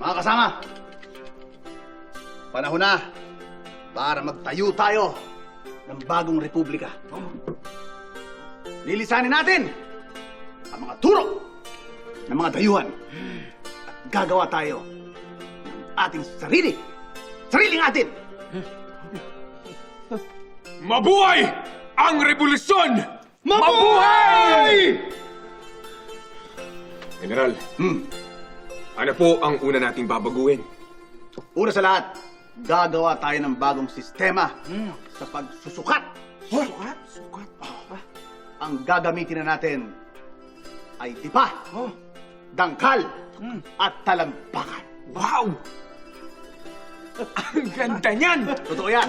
Mga kasama, panahon na para magtayo tayo ng bagong republika. Lilisanin natin ang mga turok ng mga dayuhan at gagawa tayo ng ating sarili. Sariling atin! Mabuhay ang revolusyon! Mabuhay! General, Hmm. Ano po ang una nating babaguhin? Una sa lahat, gagawa tayo ng bagong sistema sa pagsusukat. Sukat? Sukat? Ang gagamitin na natin ay dipa, dangkal, at talampakan. Wow! Ang ganda niyan! Totoo yan.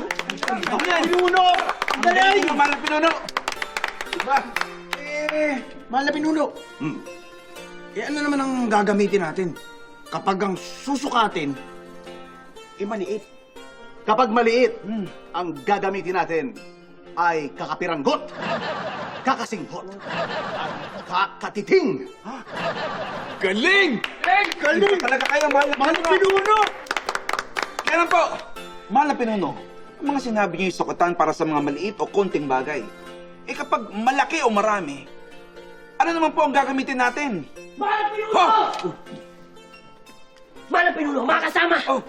Yan, Pinuno! Dali! Mahal na Pinuno! Diba? Eh, mahal na Pinuno. Hmm. Eh, ano naman ang gagamitin natin? Kapag ang susukatin, eh, maliit. Kapag maliit, ang gagamitin natin ay kakapiranggot, kakasinggot, at kakatiting. Galing! Galing! Talaga kayo, mahal na mahal na Pinuno! Kailan po? Mahal na Pinuno, ang mga sinabi niyo yung sukatan para sa mga maliit o konting bagay. Eh kapag malaki o marami, ano naman po ang gagamitin natin? Mahal Pinuno! Oh! Mahal na Pinuno, mga kasama! Oh!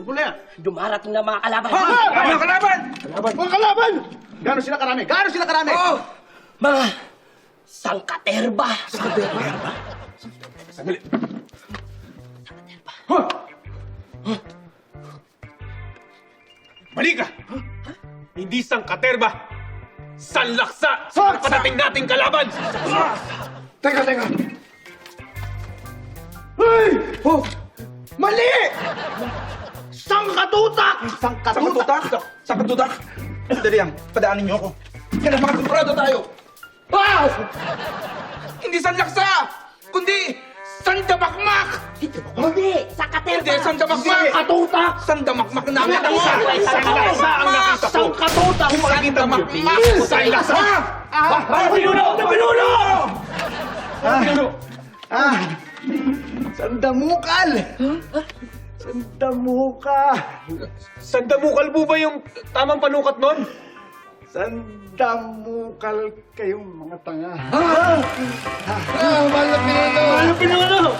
Ano po na yan? Dumarating na mga kalaban. Ha! Mga kalaban! Mga kalaban! Gano'n sila karami? Gano'n sila karami? Oh! Mga sangkaterba. Sandali. Mali ka! Hindi sang katerba! Sanlaksa! Sa padating nating kalaban! Teka, teka! Hey! Oh! Mali! Sangkatutak! Sangkatutak! Sangkatutak! Dali yan, padaanin niyo ako. Kaya mga kumprado tayo! Wow! Hindi sanlaksa! Kundi sandamakmak! Hindi, sangkaterba. Hindi, sandamakmak! Sangkatutak. Sandamakmak na ang nakita Sangkatutak. ang nakita ko. Sangkatutak. Sandamakmak! Sanlaksa! Mahal Pinuno! Pinuno! Sandamukal! Sandamuka! Sandamukal po ba yung tamang panukat nun? Sandamukal kayong mga tanga. Mahal Pinuno!